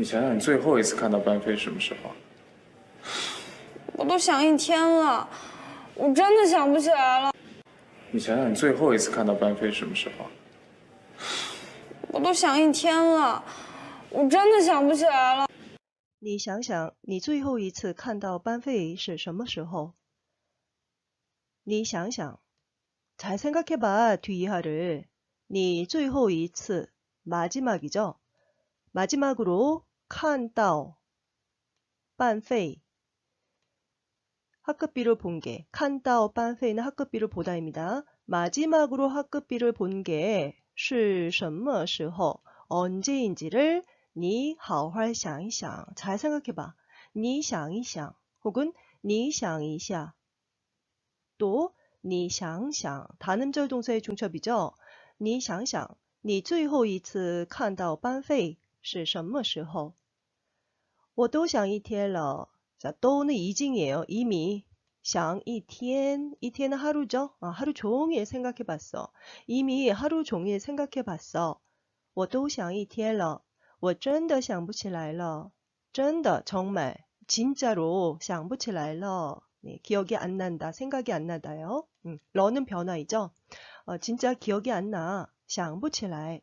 你想想，你最后一次看到班飞什么时候？我都想一天了，我真的想不起来了。你想想，你最后一次看到班飞什么时候？我都想一天了，我真的想不起来了。你想想，你最后一次看到班费是什么时候？你想想，잘 생각해봐 뒤이하를. 你最后一次 마지막이죠. 마지막으로 看到 班费 학급비를 본 게, 看到 班费는 학급비를 보다입니다. 마지막으로 학급비를 본 게是什么时候 언제인지를 你好好想一想, 잘 생각해봐. 你想一想 혹은 你想一下. 또, 你想想 단음절 동사의 중첩이죠. 你想想你最后一次看到班费是什么时候? 我都想一天了. 자, 또는 이징이에요. 이미 想一天, 이天은 하루죠. 아, 하루 종일 생각해봤어. 이미 하루 종일 생각해봤어. 我都想一天了.我真的想不起来了.真的 정말 진짜로 想不起来了. 네, 기억이 안 난다. 생각이 안 나다요. 음, 러는 변화이죠. 어, 진짜 기억이 안 나. 想不起来.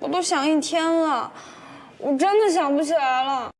我都想一天了，我真的想不起来了。